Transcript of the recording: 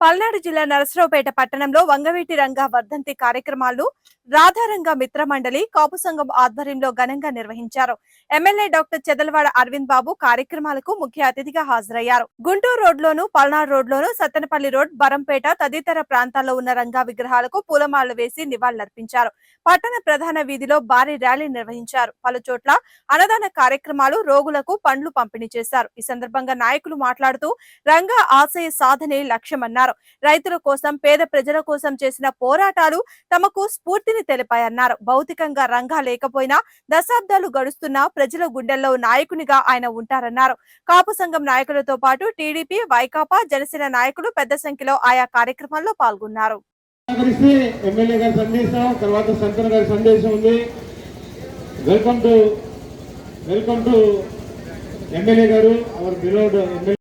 పల్నాడు జిల్లా నరసరావుపేట పట్టణంలో వంగవీటి రంగా వర్ధంతి కార్యక్రమాలు రాధారంగ మిత్ర మండలి కాపు సంఘం ఆధ్వర్యంలో ఘనంగా నిర్వహించారు. ఎమ్మెల్యే డాక్టర్ చెదలవాడ అరవింద్ బాబు కార్యక్రమాలకు ముఖ్య అతిథిగా హాజరయ్యారు. గుంటూరు రోడ్లోను పల్నాడు రోడ్లోను సత్తెనపల్లి రోడ్ బరంపేట తదితర ప్రాంతాల్లో ఉన్న రంగా విగ్రహాలకు పూలమాలలు వేసి నివాళులర్పించారు. పట్టణ ప్రధాన వీధిలో భారీ ర్యాలీ నిర్వహించారు. పలు చోట్ల అన్నదాన కార్యక్రమాలు రోగులకు పండ్లు పంపిణీ చేశారు. ఈ సందర్భంగా నాయకులు మాట్లాడుతూ రంగా ఆశయ సాధనే లక్ష్యమన్నారు. రైతుల కోసం పేద ప్రజల కోసం చేసిన పోరాటాలు తమకు స్ఫూర్తిని తెలిపాయన్నారు. భౌతికంగా రంగా లేకపోయినా దశాబ్దాలు గడుస్తున్నా ప్రజల గుండెల్లో నాయకునిగా ఆయన ఉంటారన్నారు. కాపు సంఘం నాయకులతో పాటు టీడీపీ వైకాపా జనసేన నాయకులు పెద్ద సంఖ్యలో ఆయా కార్యక్రమాల్లో పాల్గొన్నారు. ఎమ్మెల్యే గారి సందేశం తర్వాత శంకర్ గారి సందేశం ఉంది. Welcome to welcome to MLA గారు అవర్ బిలోడ్ ఎమ్మెల్యే